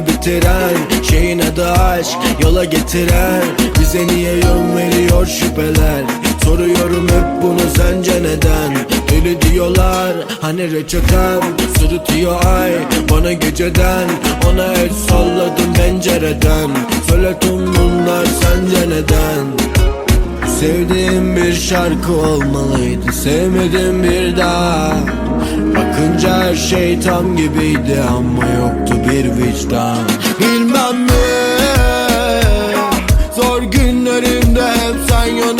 beni bitiren Şeyin adı aşk yola getiren. Bize niye yön veriyor şüpheler? Soruyorum hep bunu sence neden? Deli diyorlar hani reçeten Sırıtıyor ay. Bana geceden Ona el salladım pencereden. Söyle tüm bunlar sence neden Sevdiğim bir şarkı olmalıydı Sevmedim bir daha. Bakınca her şey tam gibiydi Ama yoktu bir vicdan. Bilmem mi Zor günlerimde hep sen yanımda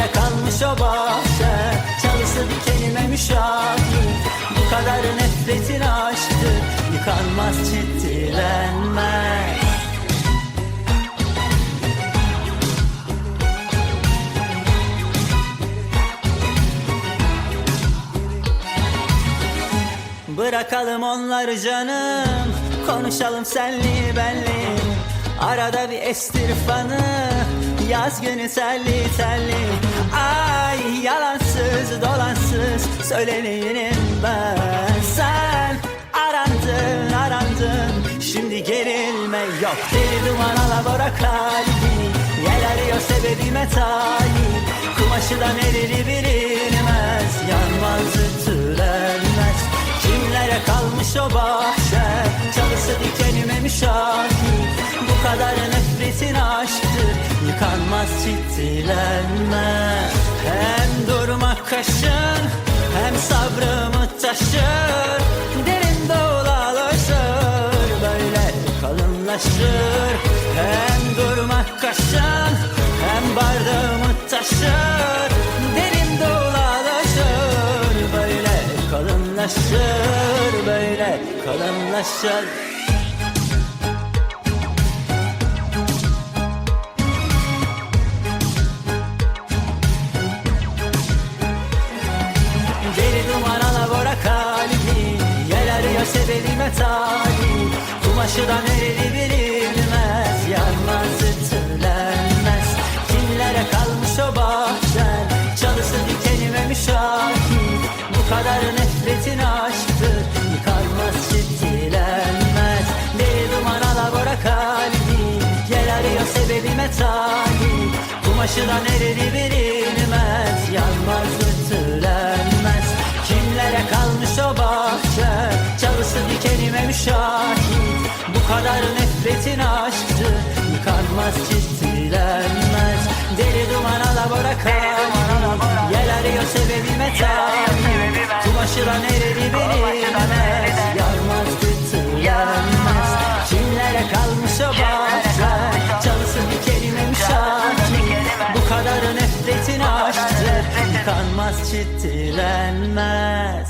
Kimlere kalmış o bahçe. Çalısı dikenime müşahit. Bu kadar nefretin aşktı Yıkanmaz ciddilenmez Bırakalım onları canım Konuşalım senli benli. Arada bir estir fanı Yaz günü telli telli Yalansız dolansız Söyleneyim ben. Sen arandın arandın Şimdi gerilme yok. Deli duman alabora kalbi Yel arıyor sebebime talip Kumaşı da nereli bilinmez Yanmaz ütülenmez. Kimlere kalmış o bahçe Çalısı dikenime müşahit. Bu kadar nefretin aşktır Yıkanmaz ciddilenmez Hem durmak kaşın Hem sabrımı taşır. Derin dolaşır Böyle kalınlaşır. Hem durmak kaşın Hem bardağımı taşır. Derin dolaşır Böyle kalınlaşır kalınlaşır sebebime talip Kumaşıdan eridi bilinmez. Yanmaz ütülenmez Kimlere kalmış o bahçen? Çalısı dikenime müşahit Bu kadar nefretin aşktır Yıkanmaz çitilenmez. Deli duman alabora kalbi Yer arıyor sebebime talip Kumaşıdan eridi bilinmez. Yanmaz ütülenmez müşahit Bu kadar nefretin aşktı Yıkanmaz çitilenmez Deli duman alabora kalbi Yel arıyor sebebime talip Kumaşıdan eridi bilinmez Yanmaz ütülenmez Kimlere kalmış o bahçe Çalısı dikenime müşahit. Bu kadar nefretin aşktı Yıkanmaz çitilenmez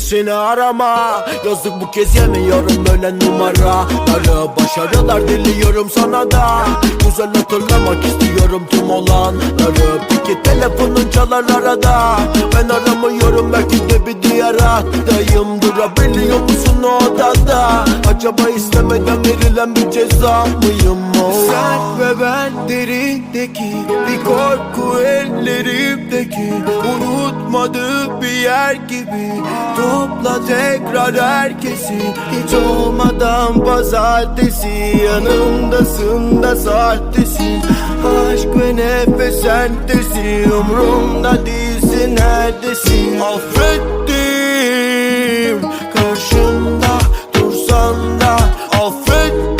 Benim gibisini arama. Yazık bu kez yemiyorum öyle numaraları Başarılar diliyorum sana da. Güzel hatırlamak istiyorum tüm olanları. Peki telefonun çalar arada. Ben aramıyorum belki de bir diğer hattayım Durabiliyor musun o odada? Acaba istemeden verilen bir ceza mıyım? O Sen ve ben derindeki Bir korku ellerimdeki Unutmadığı bir yer gibi Topla tekrar herkesi. Hiç olmadan pazartesi. Yanımdasın da sahtesin Aşk ve nefes sentesi. Umrumda değilsin neredesin? Affettim. Karşımda dursan da Affettim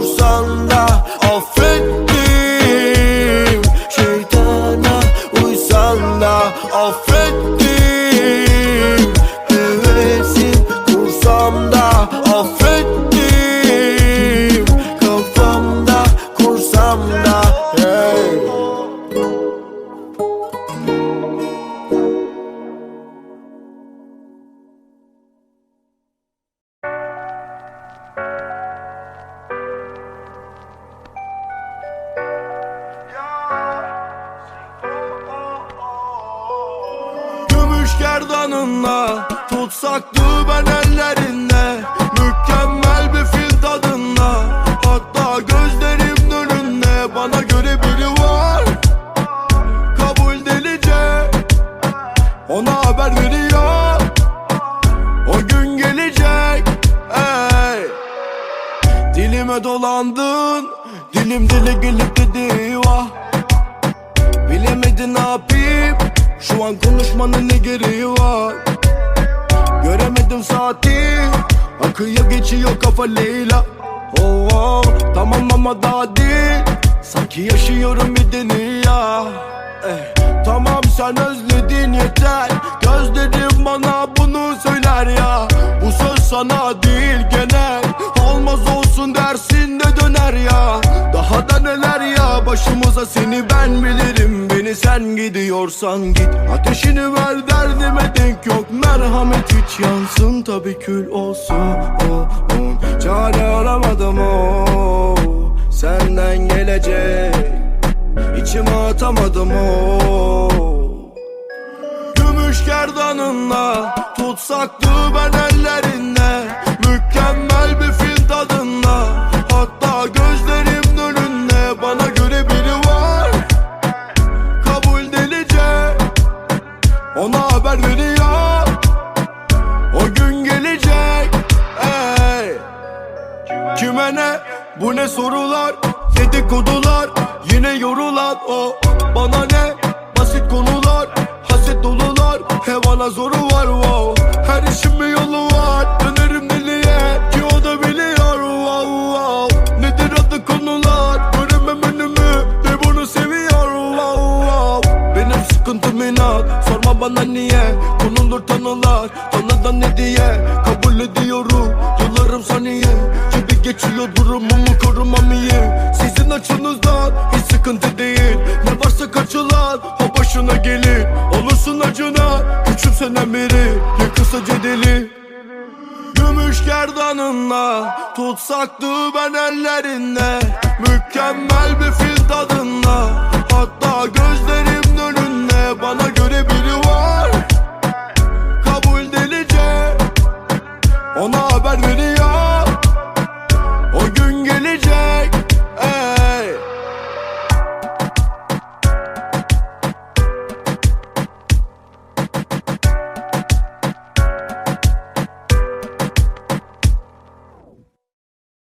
dursan da Affettim. Şeytana uysan da Affettim. Hevesim kursam da Affettim. Kafamda kursam da hey. Şu an konuşmanın ne gereği var? Göremedim saati. Akıyor geçiyor kafa Leyla. Oh, oh, Tamam ama daha değil. Sanki yaşıyorum bir dünya. Eh, Tamam sen özledin yeter. Gözlerim bana bunu söyler ya. Bu söz sana değil genel. Olmaz olsun dersin de döner ya. Daha da neler ya başımıza seni ben sen gidiyorsan git. Ateşini ver derdime denk yok. Merhamet hiç yansın. Tabi kül olsun oh, oh. Çare aramadım o. Senden gelecek. İçime atamadım o. Gümüş gerdanınla Tutsaktı ben yorulan o. Bana ne? Basit konular Haset dolular. Hevana zoru var wow. Her işin bir yolu var. Dönerim deliye ki o da biliyor wow, wow. Nedir adı konular? Göremem önümü de bunu seviyor wow, wow. Benim sıkıntım inat. Sorma bana niye? Konulur tanılar. Tanıdan ne diye? Kabul ediyorum. Yıllarım saniye. Gibi geçiyor durumumu korumam iyi. Sizin açınızdan kaçılan o başına gelir Olursun acına. Küçümsenen biri Ya kısaca deli Gümüş gerdanınla Tutsaktı ben ellerinde. Mükemmel bir fil tadında